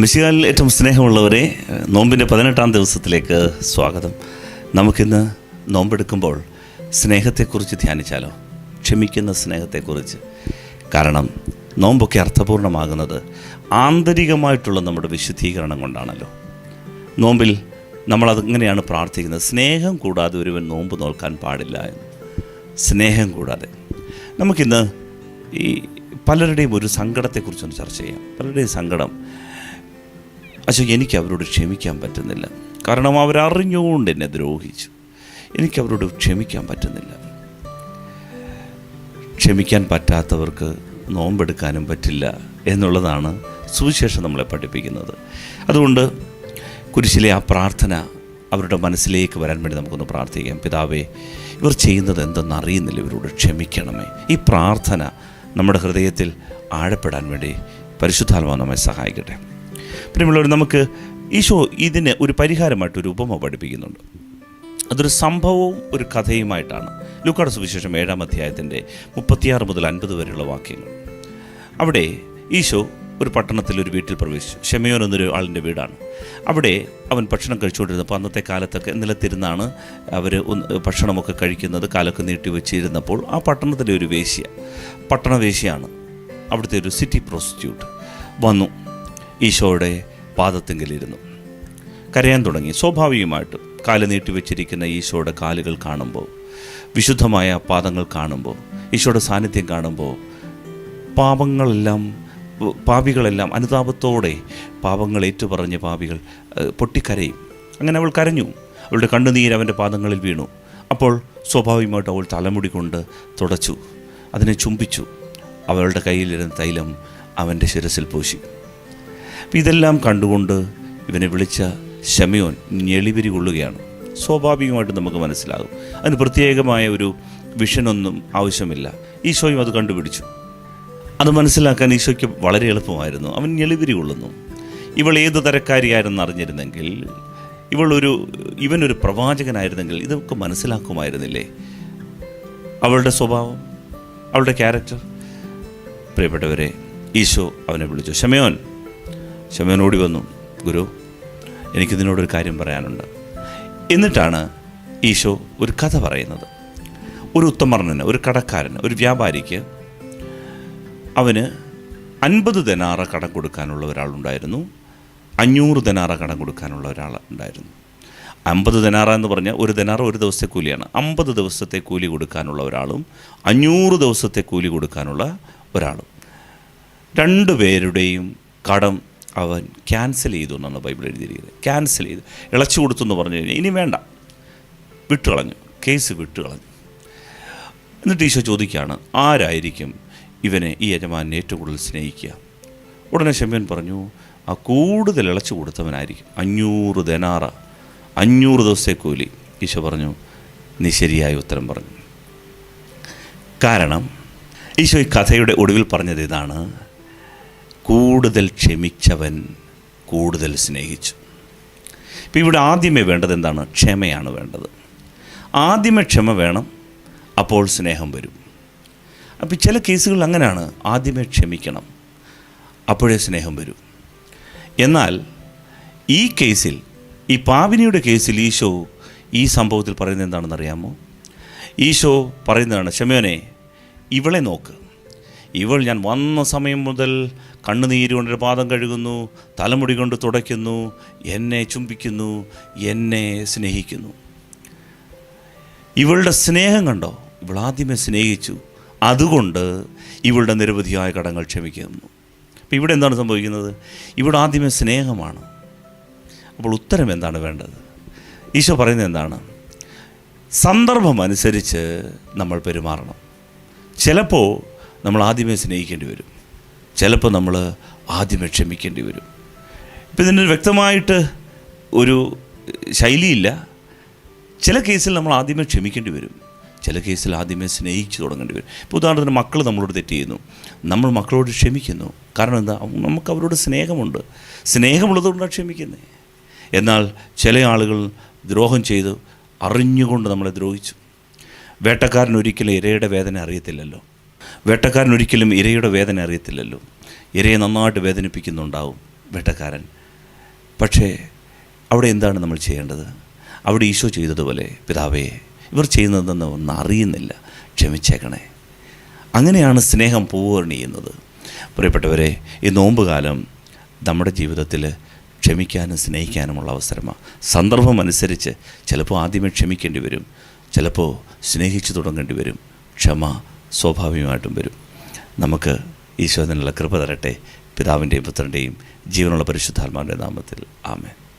മിശികാലിൽ ഏറ്റവും സ്നേഹമുള്ളവരെ നോമ്പിന്റെ പതിനെട്ടാം ദിവസത്തിലേക്ക് സ്വാഗതം. നമുക്കിന്ന് നോമ്പെടുക്കുമ്പോൾ സ്നേഹത്തെക്കുറിച്ച് ധ്യാനിച്ചാലോ? ക്ഷമിക്കുന്ന സ്നേഹത്തെക്കുറിച്ച്. കാരണം നോമ്പൊക്കെ അർത്ഥപൂർണമാകുന്നത് ആന്തരികമായിട്ടുള്ള നമ്മുടെ വിശുദ്ധീകരണം കൊണ്ടാണല്ലോ. നോമ്പിൽ നമ്മളതെങ്ങനെയാണ് പ്രാർത്ഥിക്കുന്നത്? സ്നേഹം കൂടാതെ ഒരുവൻ നോമ്പ് നോക്കാൻ പാടില്ല എന്ന്. സ്നേഹം കൂടാതെ. നമുക്കിന്ന് ഈ പലരുടെയും ഒരു സങ്കടത്തെക്കുറിച്ചൊന്ന് ചർച്ച ചെയ്യാം. പലരുടെയും സങ്കടം അച്ഛൻ എനിക്ക് അവരോട് ക്ഷമിക്കാൻ പറ്റുന്നില്ല. കാരണം അവരറിഞ്ഞുകൊണ്ട് എന്നെ ദ്രോഹിച്ചു. എനിക്ക് അവരോട് ക്ഷമിക്കാൻ പറ്റുന്നില്ല. ക്ഷമിക്കാൻ പറ്റാത്തവർക്ക് നോമ്പെടുക്കാനും പറ്റില്ല എന്നുള്ളതാണ് സുവിശേഷം നമ്മളെ പഠിപ്പിക്കുന്നത്. അതുകൊണ്ട് കുരിശിലെ ആ പ്രാർത്ഥന അവരുടെ മനസ്സിലേക്ക് വരാൻ വേണ്ടി നമുക്കൊന്ന് പ്രാർത്ഥിക്കാം. പിതാവേ ഇവർ ചെയ്യുന്നത് എന്തെന്ന് അറിയുന്നില്ല. ഇവരോട് ക്ഷമിക്കണമേ. ഈ പ്രാർത്ഥന നമ്മുടെ ഹൃദയത്തിൽ ആഴപ്പെടാൻ വേണ്ടി പരിശുദ്ധാത്മാവ് നമ്മെ സഹായിക്കട്ടെ. പ്രിയമുള്ളവർ നമുക്ക് ഈശോ ഇതിന് ഒരു പരിഹാരമായിട്ട് ഒരു ഉപമ പഠിപ്പിക്കുന്നുണ്ട്. അതൊരു സംഭവവും ഒരു കഥയുമായിട്ടാണ്. ലൂക്കാട് സുവിശേഷം ഏഴാം അധ്യായത്തിന്റെ മുപ്പത്തിയാറ് മുതൽ അൻപത് വരെയുള്ള വാക്യങ്ങൾ. അവിടെ ഈശോ ഒരു പട്ടണത്തിൽ ഒരു വീട്ടിൽ പ്രവേശിച്ചു. ഷെമയോൻ എന്നൊരു ആളിന്റെ വീടാണ്. അവിടെ അവൻ ഭക്ഷണം കഴിച്ചുകൊണ്ടിരുന്നപ്പോൾ അന്നത്തെ കാലത്തൊക്കെ നിലത്തിരുന്നാണ് അവർ ഭക്ഷണമൊക്കെ കഴിക്കുന്നത് കാലൊക്കെ നീട്ടി വെച്ചിരുന്നപ്പോൾ ആ പട്ടണത്തിലെ ഒരു വേശ്യ പട്ടണവേശ്യയാണ്. അവിടുത്തെ ഒരു സിറ്റി പ്രോസ്റ്റിറ്റ്യൂട്ട് വന്നു. ഈശോയുടെ പാദത്തെങ്കിലിരുന്നു. കരയാൻ തുടങ്ങി. സ്വാഭാവികമായിട്ടും കാൽ നീട്ടി വെച്ചിരിക്കുന്ന ഈശോയുടെ കാലുകൾ കാണുമ്പോൾ വിശുദ്ധമായ പാദങ്ങൾ കാണുമ്പോൾ ഈശോയുടെ സാന്നിധ്യം കാണുമ്പോൾ പാപങ്ങളെല്ലാം പാപികളെല്ലാം അനുതാപത്തോടെ പാപങ്ങൾ ഏറ്റുപറഞ്ഞ പാപികൾ പൊട്ടിക്കരയും. അങ്ങനെ അവൾ കരഞ്ഞു. അവളുടെ കണ്ണുനീർ അവന്റെ പാദങ്ങളിൽ വീണു. അപ്പോൾ സ്വാഭാവികമായിട്ട് അവൾ തലമുടി കൊണ്ട് തുടച്ചു. അതിനെ ചുംബിച്ചു. അവളുടെ കയ്യിലിരുന്ന തൈലം അവന്റെ ശിരസിൽ പൂശി. ഇതെല്ലാം കണ്ടുകൊണ്ട് ഇവനെ വിളിച്ച ഷമിയോൻ ഞെളിവിരി കൊള്ളുകയാണ്. സ്വാഭാവികമായിട്ട് നമുക്ക് മനസ്സിലാകും. അതിന് പ്രത്യേകമായ ഒരു വിഷനൊന്നും ആവശ്യമില്ല. ഈശോയും അത് കണ്ടുപിടിച്ചു. അത് മനസ്സിലാക്കാൻ ഈശോയ്ക്ക് വളരെ എളുപ്പമായിരുന്നു. അവൻ ഞെളിവിരി കൊള്ളുന്നു. ഇവൾ ഏത് തരക്കാരിയായിരുന്നു അറിഞ്ഞിരുന്നെങ്കിൽ ഇവൾ ഒരു ഇവനൊരു പ്രവാചകനായിരുന്നെങ്കിൽ ഇതൊക്കെ മനസ്സിലാക്കുമായിരുന്നില്ലേ? അവളുടെ സ്വഭാവം അവളുടെ ക്യാരക്ടർ പ്രിയപ്പെട്ടവരെ ഈശോ അവനെ വിളിച്ചു. ഷമയോൻ ഓടി വന്നു ഗുരു എനിക്ക് നിന്നോടൊരു കാര്യം പറയാനുണ്ട്. എന്നിട്ടാണ് ഈശോ ഒരു കഥ പറയുന്നത്. ഒരു ഉത്തമർണന് ഒരു കടക്കാരന് ഒരു വ്യാപാരിക്ക് അവന് അൻപത് ദനാറ കടം കൊടുക്കാനുള്ള ഒരാളുണ്ടായിരുന്നു അഞ്ഞൂറ് ദനാറ കടം കൊടുക്കാനുള്ള ഒരാൾ ഉണ്ടായിരുന്നു. അമ്പത് ദനാറ എന്ന് പറഞ്ഞാൽ ഒരു ദനാറ ഒരു ദിവസത്തെ കൂലിയാണ്. അമ്പത് ദിവസത്തെ കൂലി കൊടുക്കാനുള്ള ഒരാളും അഞ്ഞൂറ് ദിവസത്തെ കൂലി കൊടുക്കാനുള്ള ഒരാളും. രണ്ടു പേരുടെയും കടം അവൻ ക്യാൻസൽ ചെയ്തു എന്നാണ് ബൈബിൾ എഴുതിയിരിക്കുന്നത്. ക്യാൻസൽ ചെയ്തു. ഇളച്ചു കൊടുത്തു എന്ന് പറഞ്ഞു കഴിഞ്ഞാൽ ഇനി വേണ്ട. വിട്ടുകളഞ്ഞു. കേസ് വിട്ടുകളഞ്ഞു. എന്നിട്ട് ഈശോ ചോദിക്കുകയാണ് ആരായിരിക്കും ഇവനെ ഈ യജമാനെ ഏറ്റവും കൂടുതൽ സ്നേഹിക്കുക? ഉടനെ ഷമ്യൻ പറഞ്ഞു ആ കൂടുതൽ ഇളച്ചു കൊടുത്തവനായിരിക്കും. അഞ്ഞൂറ് ദനാറ അഞ്ഞൂറ് ദിവസത്തെ കൂലി. ഈശോ പറഞ്ഞു നീ ശരിയായ ഉത്തരം പറഞ്ഞു. കാരണം ഈശോ ഈ കഥയുടെ ഒടുവിൽ പറഞ്ഞത് ഇതാണ് കൂടുതൽ ക്ഷമിച്ചവൻ കൂടുതൽ സ്നേഹിച്ചു. ഇപ്പം ഇവിടെ ആദ്യമേ വേണ്ടത് എന്താണ്? ക്ഷമയാണ് വേണ്ടത്. ആദ്യമേ ക്ഷമ വേണം അപ്പോൾ സ്നേഹം വരും. അപ്പോൾ ചില കേസുകളിൽ അങ്ങനെയാണ്. ആദ്യമേ ക്ഷമിക്കണം അപ്പോഴേ സ്നേഹം വരും. എന്നാൽ ഈ കേസിൽ ഈ പാവിനിയുടെ കേസിൽ ഈശോ ഈ സംഭവത്തിൽ പറയുന്നത് എന്താണെന്ന് അറിയാമോ ഈശോ പറയുന്നതാണ് ക്ഷമയോനെ ഇവളെ നോക്ക്. ഇവൾ ഞാൻ വന്ന സമയം മുതൽ കണ്ണുനീര് കൊണ്ട് പാദം കഴുകുന്നു തലമുടി കൊണ്ട് തുടയ്ക്കുന്നു എന്നെ ചുംബിക്കുന്നു എന്നെ സ്നേഹിക്കുന്നു. ഇവളുടെ സ്നേഹം കണ്ടോ? ഇവൾ ആദ്യമേ സ്നേഹിച്ചു. അതുകൊണ്ട് ഇവളുടെ നിരവധിയായ കടങ്ങൾ ക്ഷമിക്കുന്നു. അപ്പോൾ ഇവിടെ എന്താണ് സംഭവിക്കുന്നത്? ഇവിടെ ആദ്യമേ സ്നേഹമാണ്. അപ്പോൾ ഉത്തരം എന്താണ് വേണ്ടത്? ഈശോ പറയുന്നത് എന്താണ്? സന്ദർഭം അനുസരിച്ച് നമ്മൾ പെരുമാറണം. ചിലപ്പോൾ നമ്മൾ ആദ്യമേ സ്നേഹിക്കേണ്ടി വരും. ചിലപ്പോൾ നമ്മൾ ആദ്യമേ ക്ഷമിക്കേണ്ടി വരും. ഇപ്പം ഇതിന് വ്യക്തമായിട്ട് ഒരു ശൈലിയില്ല. ചില കേസിൽ നമ്മൾ ആദ്യമേ ക്ഷമിക്കേണ്ടി വരും. ചില കേസിൽ ആദ്യമേ സ്നേഹിച്ചു തുടങ്ങേണ്ടി വരും. ഇപ്പോൾ ഉദാഹരണത്തിന് മക്കൾ നമ്മളോട് തെറ്റ് ചെയ്യുന്നു. നമ്മൾ മക്കളോട് ക്ഷമിക്കുന്നു. കാരണം എന്താ? നമുക്ക് അവരോട് സ്നേഹമുണ്ട്. സ്നേഹമുള്ളതുകൊണ്ടാണ് ക്ഷമിക്കുന്നത് എന്നാൽ ചില ആളുകൾ ദ്രോഹം ചെയ്തു അറിഞ്ഞുകൊണ്ട് നമ്മളെ ദ്രോഹിച്ചു. വേട്ടക്കാരൻ ഒരിക്കലും ഇരയുടെ വേദന അറിയത്തില്ലല്ലോ. വേട്ടക്കാരൻ ഒരിക്കലും ഇരയുടെ വേദന അറിയത്തില്ലല്ലോ. ഇരയെ നന്നായിട്ട് വേദനിപ്പിക്കുന്നുണ്ടാവും വേട്ടക്കാരൻ. പക്ഷേ അവിടെ എന്താണ് നമ്മൾ ചെയ്യേണ്ടത്? അവിടെ ഈശോ ചെയ്തതുപോലെ പിതാവേ ഇവർ ചെയ്യുന്നതെന്ന് ഒന്നും അറിയുന്നില്ല. ക്ഷമിച്ചേക്കണേ. അങ്ങനെയാണ് സ്നേഹം പൂർണ ചെയ്യുന്നത്. പ്രിയപ്പെട്ടവരെ ഈ നോമ്പുകാലം നമ്മുടെ ജീവിതത്തിൽ ക്ഷമിക്കാനും സ്നേഹിക്കാനുമുള്ള അവസരമാണ് സന്ദർഭം അനുസരിച്ച് ചിലപ്പോൾ ആദ്യമേ ക്ഷമിക്കേണ്ടി വരും. ചിലപ്പോൾ സ്നേഹിച്ചു തുടങ്ങേണ്ടി വരും. ക്ഷമ സ്വാഭാവികമായിട്ടും വരും. നമുക്ക് ഈശോദിനുള്ള കൃപ തരട്ടെ. പിതാവിന്റെയും പുത്രന്റെയും ജീവനുള്ള പരിശുദ്ധാത്മാവിന്റെ നാമത്തിൽ. ആമേൻ.